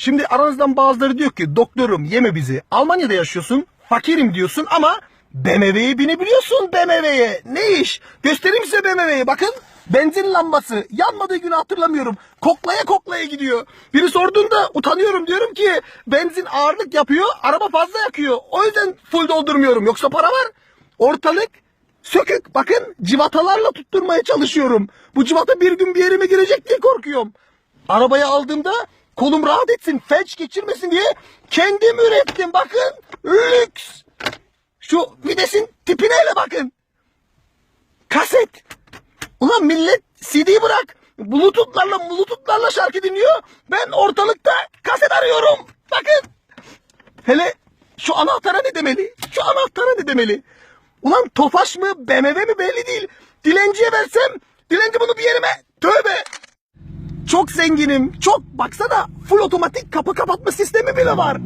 Şimdi aranızdan bazıları diyor ki doktorum yeme bizi. Almanya'da yaşıyorsun. Fakirim diyorsun ama BMW'ye binebiliyorsun BMW'ye. Ne iş? Göstereyim size BMW'ye bakın. Benzin lambası. Yanmadığı günü hatırlamıyorum. Koklaya koklaya gidiyor. Biri sorduğunda utanıyorum diyorum ki benzin ağırlık yapıyor. Araba fazla yakıyor. O yüzden full doldurmuyorum. Yoksa para var. Ortalık sökük. Bakın civatalarla tutturmaya çalışıyorum. Bu civata bir gün bir yerime girecek diye korkuyorum. Arabayı aldığımda kolum rahat etsin, felç geçirmesin diye kendim ürettim. Bakın lüks. Şu videsin tipine hele bakın. Kaset. Ulan millet CD bırak. Bluetooth'larla Bluetooth'larla şarkı dinliyor. Ben ortalıkta kaset arıyorum. Bakın. Hele şu anahtara ne demeli? Şu anahtara ne demeli? Ulan Tofaş mı BMW mi belli değil. Dilenciye versem dilenci bunu bir yerime tövbe. Çok zenginim. Çok baksana full otomatik kapı kapatma sistemi bile var.